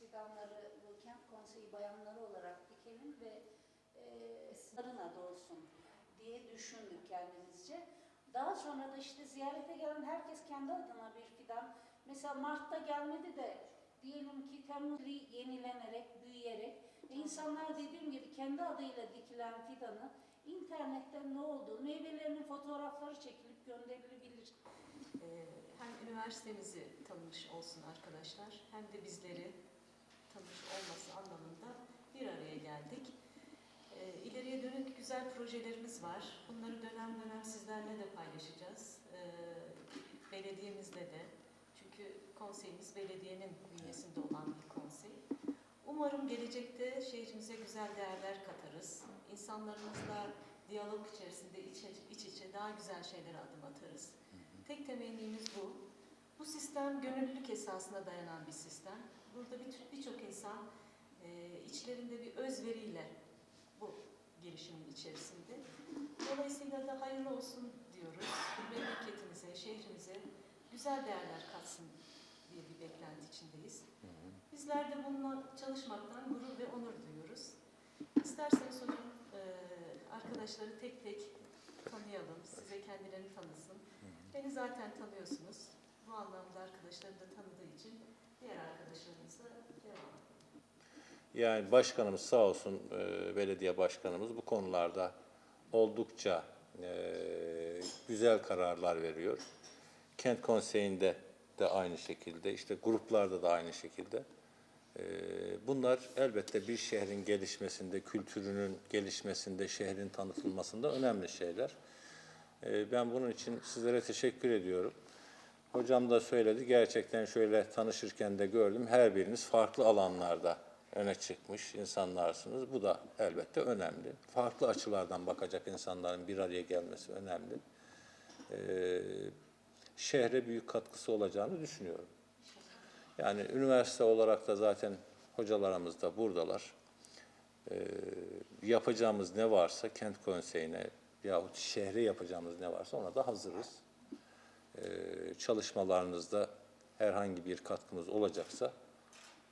fidanları bu kent konseyi bayanları olarak dikelim ve e, sarına dolsun diye düşündük kendimizce. Daha sonra da işte ziyarete gelen herkes kendi adına bir fidan. Mesela Mart'ta gelmedi de diyelim ki Temmuz'da yenilenerek, büyüyerek ve insanlar dediğim gibi kendi adıyla dikilen fidanı internetten ne olduğu, meyvelerinin fotoğrafları çekilip gönderilebilir. Ee, hem üniversitemizi tanımış olsun arkadaşlar hem de bizleri tanımış olması anlamında bir araya geldik. Ee, ileriye dönük güzel projelerimiz var. Bunları dönem dönem sizlerle de paylaşacağız. Ee, belediyemizle de. Çünkü konseyimiz belediyenin bünyesinde olan bir konsey. Umarım gelecekte şehrimize güzel değerler katarız. İnsanlarımızla diyalog içerisinde iç, iç içe daha güzel şeylere adım atarız. Tek temennimiz bu. Bu sistem gönüllülük esasına dayanan bir sistem. Burada bir- birçok insan e, içlerinde bir özveriyle girişimin içerisinde. Dolayısıyla da hayırlı olsun diyoruz. Memleketimize, şehrimize güzel değerler katsın diye bir beklenti içindeyiz. Bizler de bununla çalışmaktan gurur ve onur duyuyoruz. İsterseniz hocam e, arkadaşları tek tek tanıyalım, size kendilerini tanısın. Beni zaten tanıyorsunuz. Bu anlamda arkadaşlarım da tanıdığı için diğer arkadaşlarımızla devam edelim. Yani başkanımız sağ olsun, e, belediye başkanımız bu konularda oldukça e, güzel kararlar veriyor. Kent konseyinde de aynı şekilde, işte gruplarda da aynı şekilde. E, bunlar elbette bir şehrin gelişmesinde, kültürünün gelişmesinde, şehrin tanıtılmasında önemli şeyler. Ben bunun için sizlere teşekkür ediyorum. Hocam da söyledi, gerçekten şöyle tanışırken de gördüm, her biriniz farklı alanlarda öne çıkmış insanlarsınız. Bu da elbette önemli. Farklı açılardan bakacak insanların bir araya gelmesi önemli. Ee, şehre büyük katkısı olacağını düşünüyorum. Yani üniversite olarak da zaten hocalarımız da buradalar. Ee, yapacağımız ne varsa kent konseyine yahut şehre yapacağımız ne varsa ona da hazırız. Ee, çalışmalarınızda herhangi bir katkımız olacaksa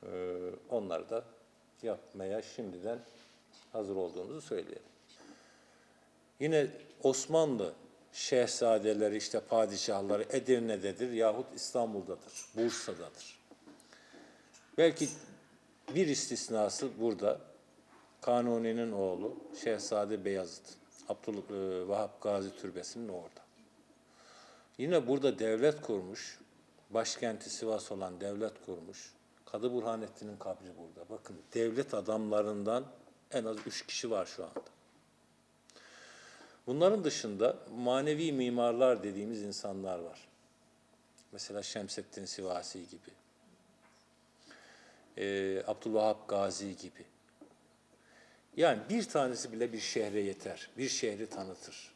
ee, onları da yapmaya şimdiden hazır olduğumuzu söyleyelim. Yine Osmanlı şehzadeleri işte padişahları Edirne'dedir yahut İstanbul'dadır, Bursa'dadır. Belki bir istisnası burada Kanuni'nin oğlu Şehzade Beyazıt, Abdülvahap Gazi Türbesi'nin orada. Yine burada devlet kurmuş, başkenti Sivas olan devlet kurmuş. Kadı Burhanettin'in kabri burada. Bakın devlet adamlarından en az üç kişi var şu anda. Bunların dışında manevi mimarlar dediğimiz insanlar var. Mesela Şemsettin Sivasi gibi. Ee, Abdülvahap Gazi gibi. Yani bir tanesi bile bir şehre yeter. Bir şehri tanıtır.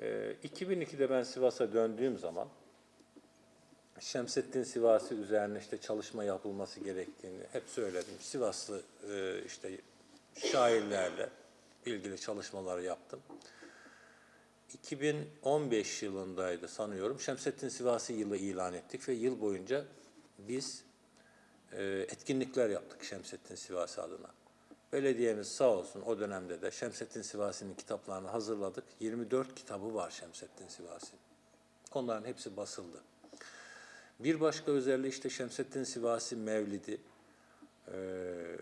Ee, 2002'de ben Sivas'a döndüğüm zaman Şemsettin Sivasi üzerine işte çalışma yapılması gerektiğini hep söyledim. Sivaslı e, işte şairlerle ilgili çalışmaları yaptım. 2015 yılındaydı sanıyorum. Şemsettin Sivasi yılı ilan ettik ve yıl boyunca biz e, etkinlikler yaptık Şemsettin Sivasi adına. Belediyemiz sağ olsun o dönemde de Şemsettin Sivasi'nin kitaplarını hazırladık. 24 kitabı var Şemsettin Sivasi'nin. Onların hepsi basıldı. Bir başka özelliği işte Şemsettin Sivasi Mevlidi. Ee,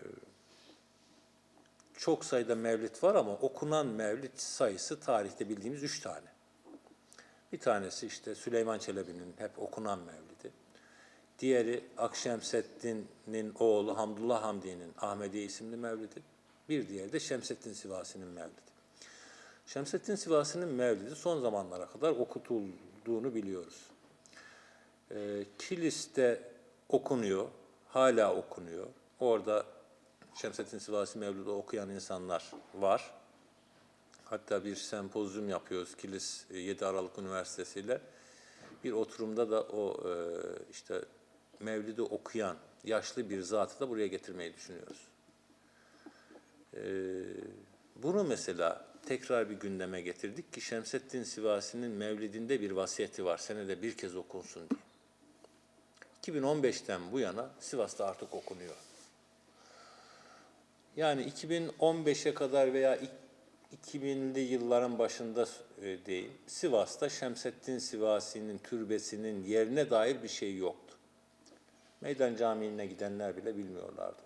çok sayıda mevlid var ama okunan mevlid sayısı tarihte bildiğimiz üç tane. Bir tanesi işte Süleyman Çelebi'nin hep okunan mevlidi. Diğeri Akşemseddin'in oğlu Hamdullah Hamdi'nin Ahmediye isimli mevlidi. Bir diğeri de Şemsettin Sivasi'nin mevlidi. Şemsettin Sivasi'nin mevlidi son zamanlara kadar okutulduğunu biliyoruz. E, Kilis'te okunuyor, hala okunuyor. Orada Şemsettin Sivasi Mevlud'u okuyan insanlar var. Hatta bir sempozyum yapıyoruz Kilis e, 7 Aralık Üniversitesi ile. Bir oturumda da o e, işte Mevlid'i okuyan yaşlı bir zatı da buraya getirmeyi düşünüyoruz. E, bunu mesela tekrar bir gündeme getirdik ki Şemsettin Sivasi'nin Mevlid'inde bir vasiyeti var. Senede bir kez okunsun diye 2015'ten bu yana Sivas'ta artık okunuyor. Yani 2015'e kadar veya ik- 2000'li yılların başında e, değil, Sivas'ta Şemsettin Sivasi'nin türbesinin yerine dair bir şey yoktu. Meydan Camii'ne gidenler bile bilmiyorlardı.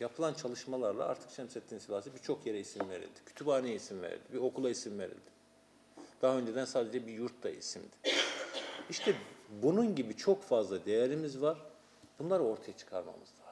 Yapılan çalışmalarla artık Şemsettin Sivasi birçok yere isim verildi. Kütüphaneye isim verildi, bir okula isim verildi. Daha önceden sadece bir yurtta isimdi. İşte bunun gibi çok fazla değerimiz var. Bunları ortaya çıkarmamız lazım.